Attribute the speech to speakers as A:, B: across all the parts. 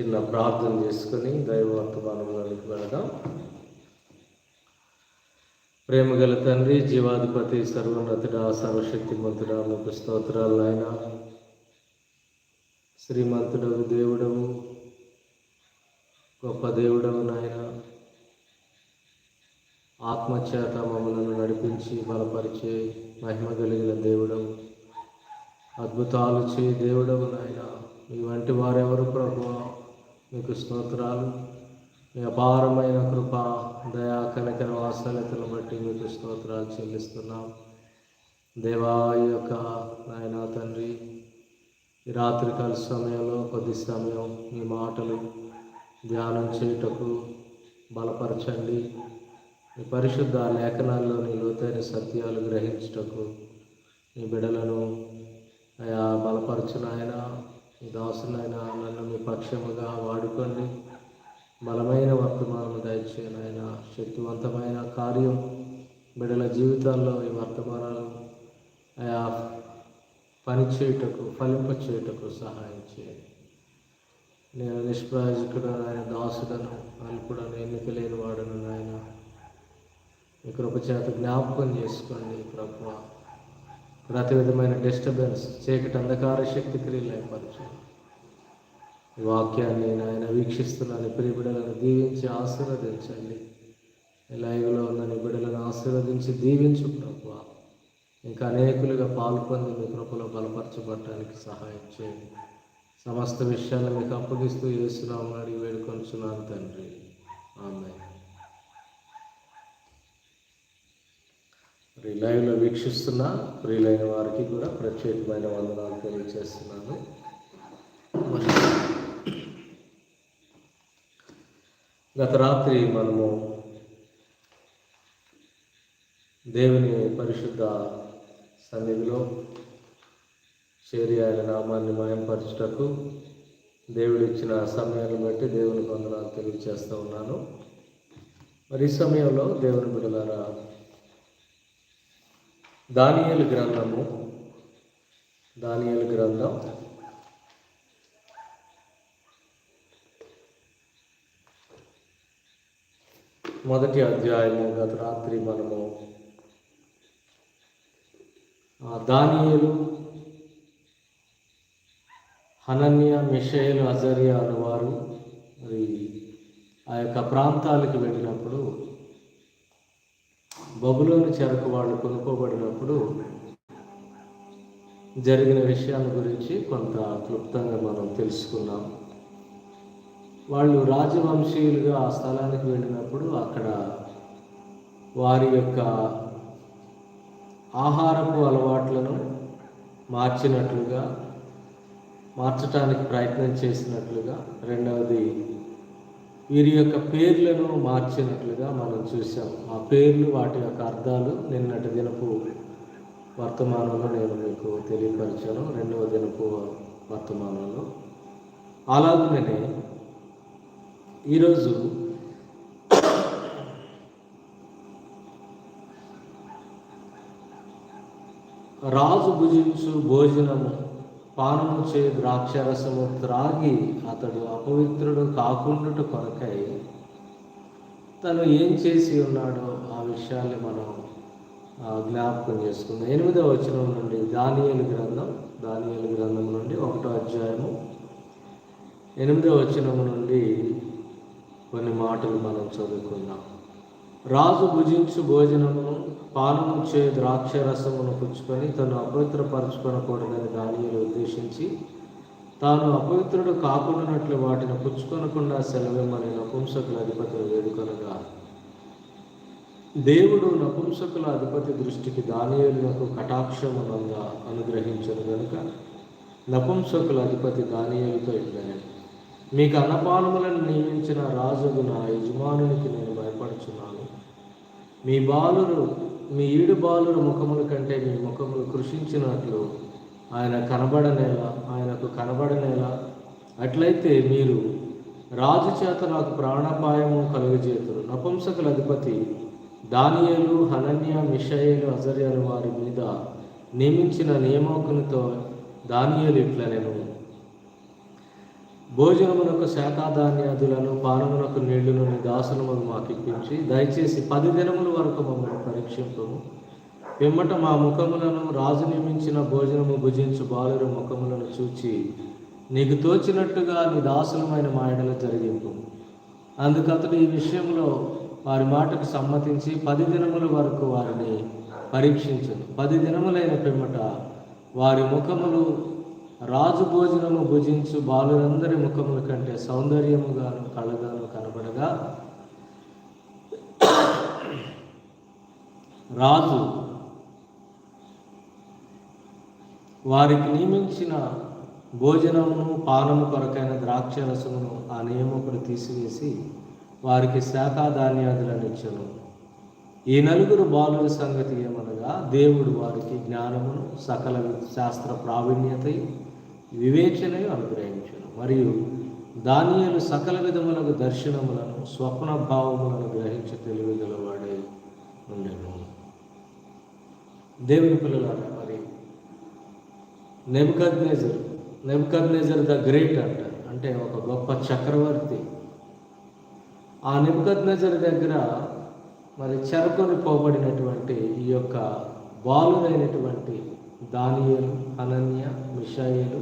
A: చిన్న ప్రార్థన చేసుకొని దైవవర్తమానంలోనికి వెళదాం. ప్రేమగల తండ్రి జీవాధిపతి సర్వోన్నతుడా సర్వశక్తిమంతుడా మీకు స్తోత్రాలు నాయన. శ్రీమంతుడవు దేవుడవు గొప్ప దేవుడవు నాయన. ఆత్మచేత మమ్మలను నడిపించి బలపరిచే మహిమ కలిగిన దేవుడవు అద్భుతాలు చే దేవుడవు నాయన. మీ వంటి వారెవరు ప్రభు? మీకు స్తోత్రాలు. మీ అపారమైన కృప దయా కనక వాసలతను బట్టి మీకు స్తోత్రాలు చెల్లిస్తున్నాం. దేవా యొక్క నాయన తండ్రి ఈ రాత్రికాల సమయంలో కొద్ది సమయం మీ మాటలు ధ్యానం చేయుటకు బలపరచండి. మీ పరిశుద్ధ లేఖనాల్లోని లోతైన సత్యాలు గ్రహించుటకు మీ బిడలను అయా బలపరచునాయన. మీ దాసునైనా నన్ను మీ పక్షముగా వాడుకొని బలమైన వర్తమానం దయచేయను శక్తివంతమైన కార్యం బిడల జీవితాల్లో ఈ వర్తమానాలు ఆయా పని చేయుటకు ఫలింప చేయుటకు సహాయం చేయండి. నేను నిష్ప్రయోజకుడు ఆయన దాసుడను అల్పుడను ఎన్నిక లేని వాడను నాయన. మీ కృపచేత జ్ఞాపకం చేసుకోండి ప్రభు ప్రతి విధమైన డిస్టర్బెన్స్ చీకటి అంధకార శక్తి క్రియలు ఏర్పరచు ఈ వాక్యాన్ని నాయన వీక్షిస్తున్నాను. ప్రియ బిడ్డలను దీవించి ఆశీర్వదించండి. లైవ్లో ఉన్న నీ బిడ్డలను ఆశీర్వదించి దీవించు ప్రభు ఇంకా అనేకులుగా పాల్పొంది మీ కృపలో బలపరచబడటానికి సహాయం చేయండి. సమస్త విషయాలను మీకు అప్పగిస్తూ చేస్తున్నామని అడిగి వేడుకొంచున్నాను తండ్రి. ఆమె మరి లైవ్లో వీక్షిస్తున్న ప్రియులైన వారికి కూడా ప్రత్యేకమైన వందనాలు తెలియజేస్తున్నాను. మరి గత రాత్రి మనము దేవుని పరిశుద్ధ సన్నిధిలో చేరి ఆయన నామాన్ని మయంపరచుటకు దేవుడిచ్చిన సమయాన్ని బట్టి దేవుని వందనాలు తెలియజేస్తూ ఉన్నాను. మరి ఈ సమయంలో దేవుని బిడలారా దానియలు గ్రంథము. దానియలు గ్రంథం. మొదటి అధ్యాయము గత రాత్రి మనము దానియలు హనన్య మిషేలు అజరియా అనేవారు. మరి ఆ యొక్క ప్రాంతాలకు వెళ్ళినప్పుడు బబులోని చెరకు వాళ్ళు కొనుక్కోబడినప్పుడు జరిగిన విషయాల గురించి కొంత క్లుప్తంగా మనం తెలుసుకున్నాం. వాళ్ళు రాజవంశీయులుగా ఆ స్థలానికి వెళ్ళినప్పుడు అక్కడ వారి యొక్క ఆహారపు అలవాట్లను మార్చినట్లుగా మార్చడానికి ప్రయత్నం చేసినట్లుగా రెండవది వీరి యొక్క పేర్లను మార్చినట్లుగా మనం చూసాం ఆ పేర్లు వాటి యొక్క అర్థాలు నిన్నటి దినపు వర్తమానంలో నేను మీకు తెలియపరిచాను. రెండవ దినపు వర్తమానంలో. అలాగనే ఈరోజు రాజు భుజించు భోజనము పానము చే ద్రాక్షరసము త్రాగి అతడు అపవిత్రుడు కాకుండా కొరకై తను ఏం చేసి ఉన్నాడో ఆ విషయాన్ని మనం జ్ఞాపకం చేసుకుందాం. ఎనిమిదవ వచనం నుండి దానియలు గ్రంథం దానియలు గ్రంథం నుండి ఒకటో అధ్యాయము. ఎనిమిదవ వచనం నుండి కొన్ని మాటలు మనం చదువుకుందాం. రాజు భుజించు భోజనమును పానము చే ద్రాక్ష రసమును పుచ్చుకొని తను అపవిత్రపరచుకొనకూడదని దానియులు ఉద్దేశించి తాను అపవిత్రుడు కాకుండానట్లు వాటిని పుచ్చుకొనకుండా సెలవిమ్మని నపుంసకుల అధిపతులు వేడుకొనగా దేవుడు నపుంసకుల అధిపతి దృష్టికి దానియులకు కటాక్షమునంగా అనుగ్రహించను గనుక నపుంసకుల అధిపతి దానియులతో ఇట్లనే మీకు అన్నపానములను నియమించిన రాజుకు నా యజమానునికి నేను భయపడుచున్నాను. మీ బాలురు మీ ఈడు బాలురు ముఖముల కంటే మీ ముఖములు కృషించినట్లు ఆయన కనబడనేలా ఆయనకు కనబడనేలా. అట్లయితే మీరు రాజు చేత నాకు ప్రాణాపాయము కలుగజేతురు నపుంసకుల అధిపతి దానియలు హనన్య మిషయేలు అజర్యాలు వారి మీద నియమించిన నియమకునితో దానియలు ఇట్లా నేను భోజనమునకు శాఖాధాన్యాదులను పానమునకు నీళ్ళను నీ దాసులమును మాకు ఇప్పించి దయచేసి పది దినముల వరకు మమ్మల్ని పరీక్షింపము పిమ్మట మా ముఖములను రాజు నియమించిన భోజనము భుజించు బాలుర ముఖములను చూచి నీకు తోచినట్టుగా నీ దాసులమైన మాయడలు జరిగింపు. అందుకతడు ఈ విషయంలో వారి మాటకు సమ్మతించి పది దినముల వరకు వారిని పరీక్షించను. పది దినములైన పిమ్మట వారి ముఖములు రాజు భోజనము భుజించు బాలురందరి ముఖముల కంటే సౌందర్యముగాను కళగాను కనబడగా రాజు వారికి నియమించిన భోజనమును పానము కొరకైన ద్రాక్షరసమును ఆ నియమకుడు తీసివేసి వారికి శాఖాధాన్యాదులను ఇచ్చను ఈ నలుగురు బాలుల సంగతి ఏమనగా దేవుడు వారికి జ్ఞానమును సకల శాస్త్ర ప్రావీణ్యతయు వివేచనయు అనుగ్రహించను. మరియు దానియలు సకల విధములకు దర్శనములను స్వప్న భావములను గ్రహించి తెలివి వాడే ఉండేను. దేవుని పిల్లలారా మరి నెబ్కద్నేజర్ నెబ్కద్నేజర్ ద గ్రేట్ అంటారు అంటే ఒక గొప్ప చక్రవర్తి. ఆ నెబ్కద్నేజర్ దగ్గర మరి చెరకొని పోబడినటువంటి ఈ యొక్క బాలుడైనటువంటి దానియలు అనన్య మిషాయలు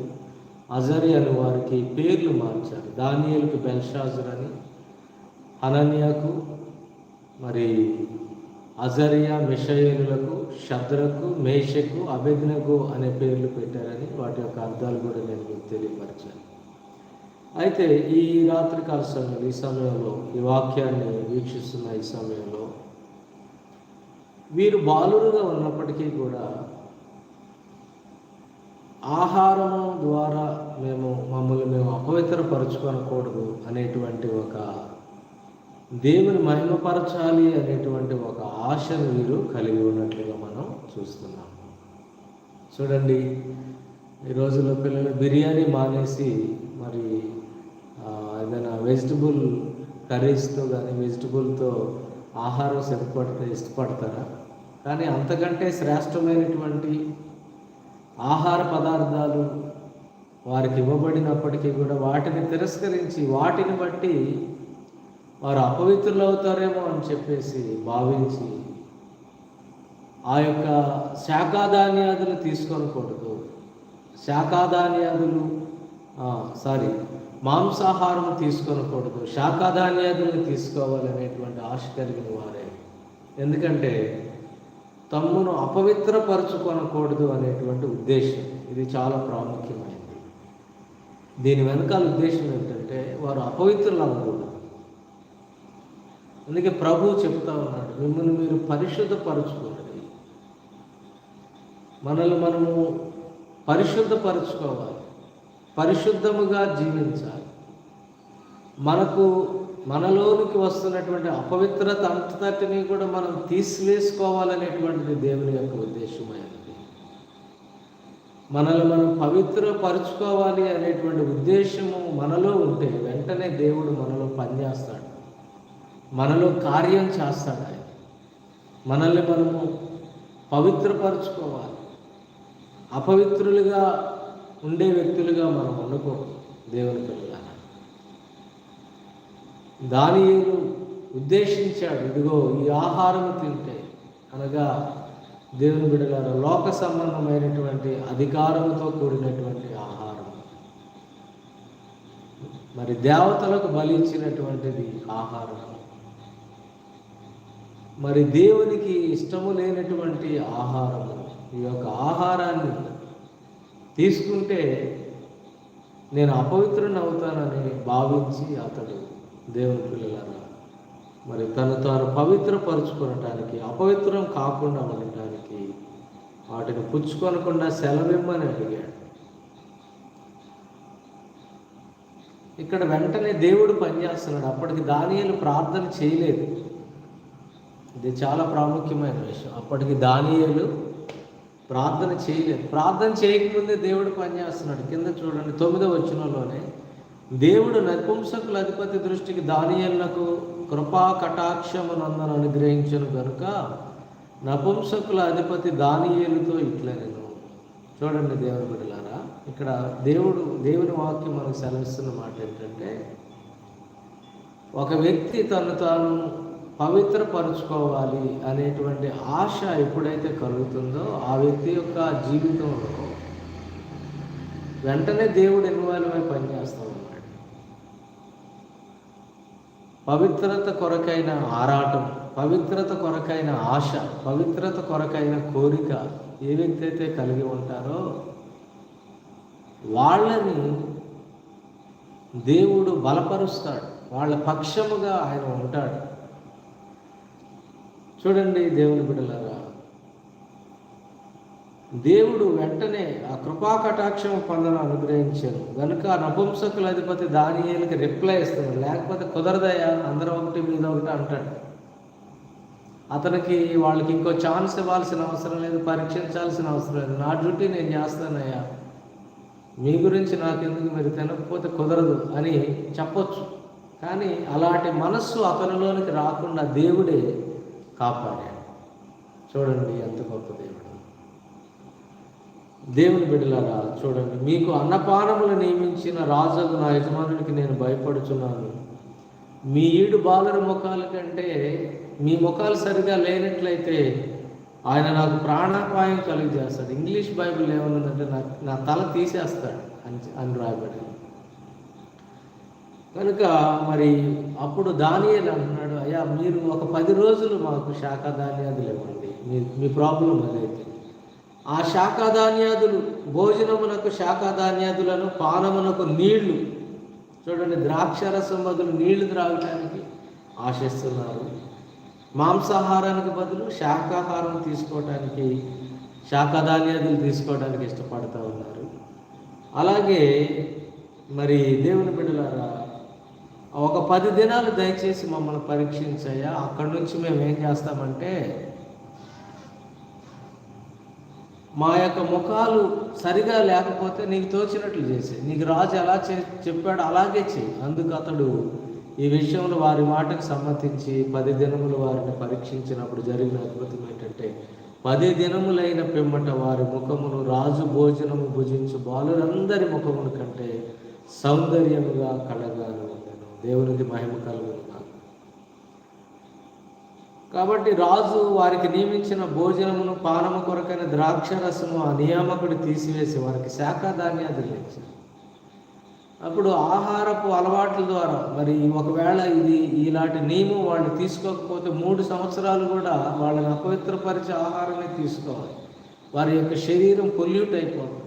A: అజరి అని వారికి పేర్లు మార్చారు. దానియలకు బెల్షాజర్ అని అనన్యకు మరి అజరియా మిషయేలులకు శద్రకు మేషకు అభిజ్ఞకు అనే పేర్లు పెట్టారని వాటి యొక్క అర్థాలు కూడా నేను మీకు తెలియపరిచాను. అయితే ఈ రాత్రికాల సమయంలో ఈ సమయంలో ఈ వాక్యాన్ని వీక్షిస్తున్న ఈ సమయంలో వీరు బాలురుగా ఉన్నప్పటికీ కూడా ఆహారము ద్వారా మేము మమ్మల్ని మేము అపవిత్రపరచుకొనకూడదు అనేటువంటి ఒక దేవుని మహిమపరచాలి అనేటువంటి ఒక ఆశను వీరు కలిగి ఉన్నట్లుగా మనం చూస్తున్నాం చూడండి ఈ రోజుల్లో పిల్లలు బిర్యానీ మానేసి మరి ఏదైనా వెజిటబుల్ కర్రీస్తో కానీ వెజిటబుల్తో ఆహారం సిద్ధపడితే ఇష్టపడతారా? కానీ అంతకంటే శ్రేష్టమైనటువంటి ఆహార పదార్థాలు వారికి ఇవ్వబడినప్పటికీ కూడా వాటిని తిరస్కరించి వాటిని బట్టి వారు అపవిత్రులు అవుతారేమో అని చెప్పేసి భావించి ఆ యొక్క శాఖాధాన్యాదులు తీసుకోనకూడదు శాఖాధాన్యాదులు సారీ మాంసాహారం తీసుకోనకూడదు శాఖాధాన్యాదులను తీసుకోవాలనేటువంటి ఆశ కలిగిన వారే. ఎందుకంటే తమ్మును అపవిత్రపరచుకొనకూడదు అనేటువంటి ఉద్దేశం. ఇది చాలా ప్రాముఖ్యమైనది. దీని వెనకాల ఉద్దేశం ఏంటంటే వారు అపవిత్రులు అవ్వకూడదు అందుకే ప్రభు చెప్తా ఉన్నాడు మిమ్మల్ని మీరు పరిశుద్ధపరచుకోండి. మనల్ని మనము పరిశుద్ధపరచుకోవాలి. పరిశుద్ధముగా జీవించాలి. మనకు మనలోనికి వస్తున్నటువంటి అపవిత్రత అంతటిని కూడా మనం తీసివేసుకోవాలనేటువంటిది దేవుని యొక్క ఉద్దేశమైనది మనల్ని మనం పవిత్రపరుచుకోవాలి అనేటువంటి ఉద్దేశము మనలో ఉంటే వెంటనే దేవుడు మనలో పనిచేస్తాడు. మనలో కార్యం చేస్తాడు ఆయన. మనల్ని మనము పవిత్రపరుచుకోవాలి. అపవిత్రులుగా ఉండే వ్యక్తులుగా మనం ఉండకూడదు దేవుని పిల్లలు దానియులు ఉద్దేశించాడు ఇదిగో ఈ ఆహారం తింటే అనగా దేవుని బిడ్డలారా లోక సంబంధమైనటువంటి అధికారంతో కూడినటువంటి ఆహారం. మరి దేవతలకు బలించినటువంటిది ఆహారం. మరి దేవునికి ఇష్టము లేనటువంటి ఆహారము. ఈ యొక్క ఆహారాన్ని తీసుకుంటే నేను అపవిత్రుని అవుతానని భావించి అతడు దేవుని పిల్లలారా మరి తను తాను పవిత్రపరుచుకొనటానికి అపవిత్రం కాకుండా ఉండటానికి వాటిని పుచ్చుకొనకుండా సెలవిమ్మని అడిగాడు. ఇక్కడ వెంటనే దేవుడు పనిచేస్తున్నాడు. అప్పటికి దానియలు ప్రార్థన చేయలేదు. ఇది చాలా ప్రాముఖ్యమైన విషయం. అప్పటికి దానియలు ప్రార్థన చేయలేదు. ప్రార్థన చేయకముందే దేవుడు పనిచేస్తున్నాడు. కింద చూడండి తొమ్మిదో వచ్చినలోనే దేవుడు నపుంసకుల అధిపతి దృష్టికి దానియలకు కృపా కటాక్షమునందను అనుగ్రహించను కనుక నపుంసకుల అధిపతి దానియేలుతో ఇట్లా నేను. చూడండి దేవుని బిడ్డలారా ఇక్కడ దేవుడు దేవుని వాక్యం మనకు సెలవిస్తున్న మాట ఏంటంటే ఒక వ్యక్తి తను తాను పవిత్రపరుచుకోవాలి అనేటువంటి ఆశ ఎప్పుడైతే కలుగుతుందో ఆ వ్యక్తి యొక్క జీవితంలో వెంటనే దేవుడు ఇన్వాల్వ్ అయి పనిచేస్తూ ఉన్నాడు పవిత్రత కొరకైన ఆరాటం పవిత్రత కొరకైన ఆశ పవిత్రత కొరకైన కోరిక ఏ వ్యక్తి అయితే కలిగి ఉంటారో వాళ్ళని దేవుడు బలపరుస్తాడు. వాళ్ళ పక్షముగా ఆయన ఉంటాడు. చూడండి దేవుని బిడ్డలారా దేవుడు వెంటనే ఆ కృపా కటాక్షం పొందను అనుగ్రహించారు. కనుక నపుంసకుల అధిపతి దానియాలకి రిప్లై ఇస్తాను లేకపోతే కుదరదయ్యా అందరూ ఒకటి మీద ఒకటి అంటాడు. అతనికి వాళ్ళకి ఇంకో ఛాన్స్ ఇవ్వాల్సిన అవసరం లేదు పరీక్షించాల్సిన అవసరం లేదు. నా డ్యూటీ నేను చేస్తానయ్యా. మీ గురించి నాకెందుకు మీరు తినకపోతే కుదరదు అని చెప్పొచ్చు. కానీ అలాంటి మనస్సు అతనిలోనికి రాకుండా దేవుడే కాపాడాడు. చూడండి ఎంత గొప్ప దేవుడు. దేవుని బిడ్డలారా చూడండి మీకు అన్నపానములు నియమించిన రాజకు నా యజమానుడికి నేను భయపడుచున్నాను. మీ ఈడు బాలుర ముఖాల కంటే మీ ముఖాలు సరిగా లేనట్లయితే ఆయన నాకు ప్రాణాపాయం కలిగజేస్తాడు ఇంగ్లీష్ బైబిల్ ఏమన్నదంటే నా నా తల తీసేస్తాడు అని అని రాయబడి కనుక మరి అప్పుడు దానియలు అంటున్నాడు అయ్యా మీరు ఒక పది రోజులు మాకు శాఖ శాఖాధాన్యాదులు ఇవ్వండి. మీ మీ ప్రాబ్లం అదైతే ఆ శాఖాధాన్యాదులు భోజనమునకు శాఖాధాన్యాదులను పానమునకు నీళ్ళు. చూడండి ద్రాక్షరసం బదులు నీళ్ళు త్రాగటానికి ఆశిస్తున్నారు. మాంసాహారానికి బదులు శాకాహారం తీసుకోవటానికి శాఖాధాన్యాదులు తీసుకోవడానికి ఇష్టపడుతూ ఉన్నారు. అలాగే మరి దేవుని బిడ్డలారా ఒక పది దినాలు దయచేసి మమ్మల్ని పరీక్షించయ్యా. అక్కడి నుంచి మేము ఏం చేస్తామంటే మా యొక్క ముఖాలు సరిగా లేకపోతే నీకు తోచినట్లు చేసే. నీకు రాజు ఎలా చే చెప్పాడు అలాగే చెయ్యి అందుకు అతడు ఈ విషయంలో వారి మాటకు సమ్మతించి పది దినములు వారిని పరీక్షించినప్పుడు జరిగిన అద్భుతం ఏంటంటే పది దినములైన పిమ్మట వారి ముఖమును రాజు భోజనము భుజించు బాలురందరి ముఖమును కంటే సౌందర్యముగా కళగాను దేవునికి మహిమ కలుగును. కాబట్టి రాజు వారికి నియమించిన భోజనమును పానము కొరకైన ద్రాక్షరసము ఆ నియామకుడు తీసివేసి వారికి శాఖాధాన్యాదులు ఇచ్చారు అప్పుడు ఆహారపు అలవాట్ల ద్వారా మరి ఒకవేళ ఇది ఇలాంటి నియమం వాళ్ళు తీసుకోకపోతే మూడు సంవత్సరాలు కూడా వాళ్ళని అపవిత్రపరిచే ఆహారమే తీసుకోవాలి. వారి యొక్క శరీరం పొల్యూట్ అయిపోతుంది.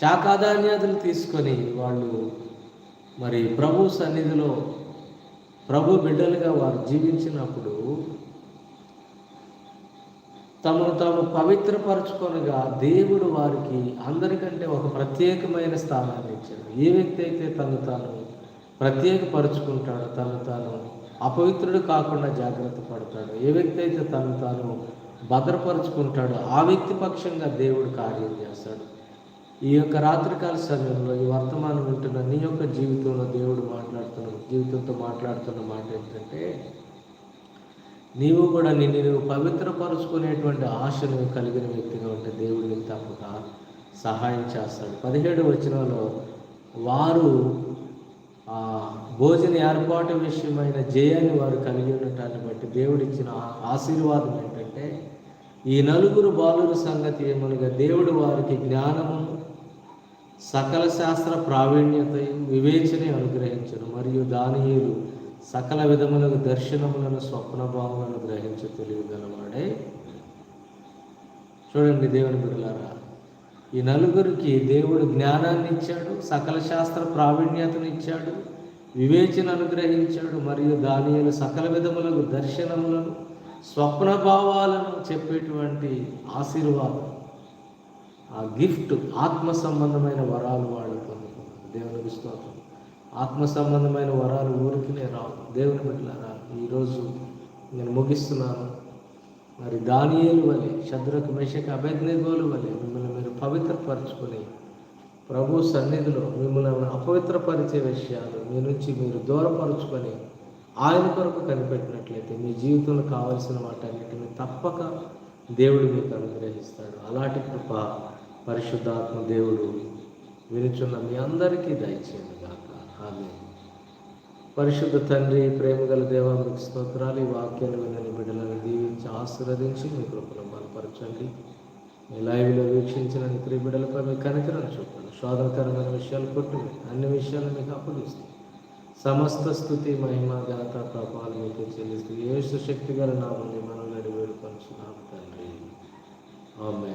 A: శాఖాధాన్యాదులు తీసుకొని వాళ్ళు మరి ప్రభు సన్నిధిలో ప్రభు బిడ్డలుగా వారు జీవించినప్పుడు తమను తాము పవిత్రపరచుకొనగా దేవుడు వారికి అందరికంటే ఒక ప్రత్యేకమైన స్థానాన్ని ఇచ్చాడు. ఏ వ్యక్తి అయితే తను తాను ప్రత్యేకపరుచుకుంటాడో తను తాను అపవిత్రుడు కాకుండా జాగ్రత్త పడతాడు. ఏ వ్యక్తి అయితే తను తాను భద్రపరుచుకుంటాడో ఆ వ్యక్తి పక్షంగా దేవుడు కార్యం చేస్తాడు. ఈ యొక్క రాత్రికాల సమయంలో ఈ వర్తమానం వింటున్న నీ యొక్క జీవితంలో దేవుడు మాట్లాడుతున్న జీవితంతో మాట్లాడుతున్న మాట ఏంటంటే నీవు కూడా నిన్ను నువ్వు పవిత్రపరుచుకునేటువంటి ఆశను కలిగిన వ్యక్తిగా ఉంటే దేవుడు నీకు తప్పక సహాయం చేస్తాడు. పదిహేడు వచనంలో వారు ఆ భోజన ఏర్పాటు విషయమైన జయాన్ని వారు కలిగి ఉండటాన్ని బట్టి దేవుడిచ్చిన ఆ- ఆశీర్వాదం ఏంటంటే ఈ నలుగురు బాలుల సంగతి ఏమనగా దేవుడు వారికి జ్ఞానము సకల శాస్త్ర ప్రావీణ్యతయు వివేచనే అనుగ్రహించను మరియు దానియులు సకల విధములకు దర్శనములను స్వప్న భావములను గ్రహించు తెలియగలవాడే. చూడండి దేవుని బిడ్డలారా ఈ నలుగురికి దేవుడు జ్ఞానాన్ని ఇచ్చాడు సకల శాస్త్ర ప్రావీణ్యతను ఇచ్చాడు వివేచన అనుగ్రహించాడు మరియు దానియులు సకల విధములకు దర్శనములను స్వప్న భావాలను చెప్పేటువంటి ఆశీర్వాదం ఆ గిఫ్ట్ ఆత్మ సంబంధమైన వరాలు వాళ్ళు పొందుకున్నారు దేవునికి స్తోత్రం ఆత్మ సంబంధమైన వరాలు ఊరికినే రావు. దేవుని బిడ్డలారా ఈరోజు నేను ముగిస్తున్నాను. మరి దానియేలు వలె శద్రకు మెషక అభేజ్ఞగోలు వలె మిమ్మల్ని మీరు పవిత్రపరచుకొని ప్రభు సన్నిధిలో మిమ్మల్ని అపవిత్రపరిచే విషయాలు మీ నుంచి మీరు దూరపరుచుకొని ఆయన కొరకు కనిపెట్టినట్లయితే మీ జీవితంలో కావలసిన వాటన్నిటిని తప్పక దేవుడు మీకు అనుగ్రహిస్తాడు. అలాంటి కృప పరిశుద్ధాత్మ దేవుడు వినుచున్న మీ అందరికీ దయచేయండి గాక. ఆమె పరిశుద్ధ తండ్రి ప్రేమగల దేవ మీకు స్తోత్రాలు. ఈ వాక్యాలు వినని బిడ్డలను దీవించి ఆశీర్వదించి మీ కృపను బలపరచండి. మీ లైవ్లో వీక్షించిన క్రీ బిడ్డలపై మీ కనికరం చూపండి. శోధనకరమైన విషయాలు కొట్టు అన్ని విషయాలు మీకు అప్పగిస్తుంది సమస్త స్థుతి మహిమ ఘనత ప్రభావాలు మీకు చెల్లిస్తూ ఏ శక్తి గల నామని మనం నడివేడుకొని తండ్రి. ఆమె